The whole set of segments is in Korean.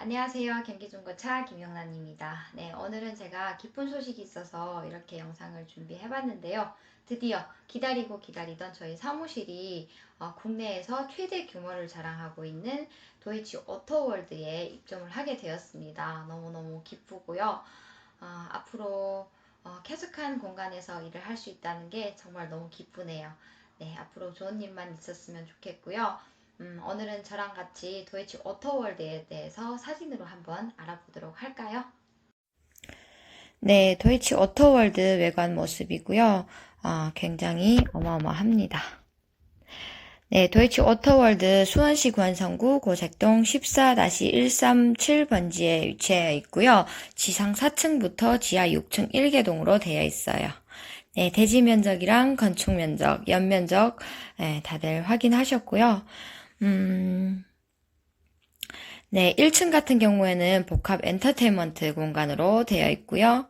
안녕하세요. 경기중고차 김영란입니다. 네, 오늘은 제가 기쁜 소식이 있어서 이렇게 영상을 준비해 봤는데요. 드디어 기다리고 기다리던 저희 사무실이 어, 국내에서 최대 규모를 자랑하고 있는 도이치 오토월드에 입점을 하게 되었습니다. 너무너무 기쁘고요. 어, 앞으로 어, 쾌적한 공간에서 일을 할 수 있다는 게 정말 너무 기쁘네요. 네, 앞으로 좋은 일만 있었으면 좋겠고요. 음, 오늘은 저랑 같이 도이치 오토월드에 대해서 사진으로 한번 알아보도록 할까요? 네, 도이치 오토월드 외관 모습이고요. 아, 굉장히 어마어마합니다. 네, 도이치 오토월드 수원시 관성구 고색동 14-137번지에 위치해 있고요. 지상 4층부터 지하 6층 1개동으로 되어 있어요. 네, 대지 면적이랑 건축 면적, 연면적 네, 다들 확인하셨고요. 음, 네, 1층 같은 경우에는 복합 엔터테인먼트 공간으로 되어 있고요.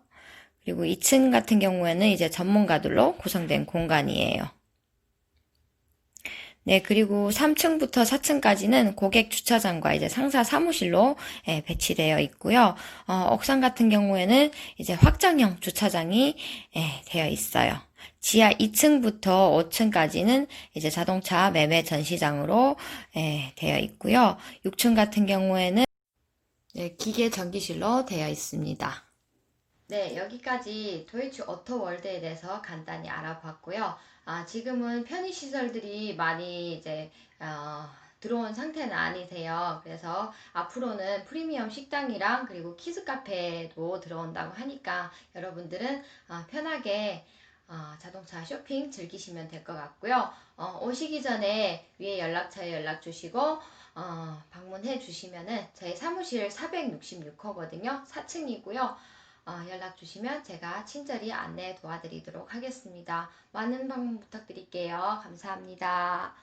그리고 2층 같은 경우에는 이제 전문가들로 구성된 공간이에요. 네, 그리고 3층부터 4층까지는 고객 주차장과 이제 상사 사무실로 예, 배치되어 있고요. 어, 옥상 같은 경우에는 이제 확장형 주차장이 예, 되어 있어요. 지하 2층부터 5층까지는 이제 자동차 매매 전시장으로 예, 되어 있고요. 6층 같은 경우에는 네, 기계 전기실로 되어 있습니다. 네, 여기까지 도이치 오토월드에 대해서 간단히 알아봤고요. 아, 지금은 편의시설들이 많이 이제, 어, 들어온 상태는 아니세요. 그래서 앞으로는 프리미엄 식당이랑 그리고 키즈 카페도 들어온다고 하니까 여러분들은 어, 편하게 어, 자동차 쇼핑 즐기시면 될 것 같고요. 어, 오시기 전에 위에 연락처에 연락 주시고 어, 방문해 주시면은 저희 사무실 466호거든요. 4층이고요. 어, 연락 주시면 제가 친절히 안내 도와드리도록 하겠습니다. 많은 방문 부탁드릴게요. 감사합니다.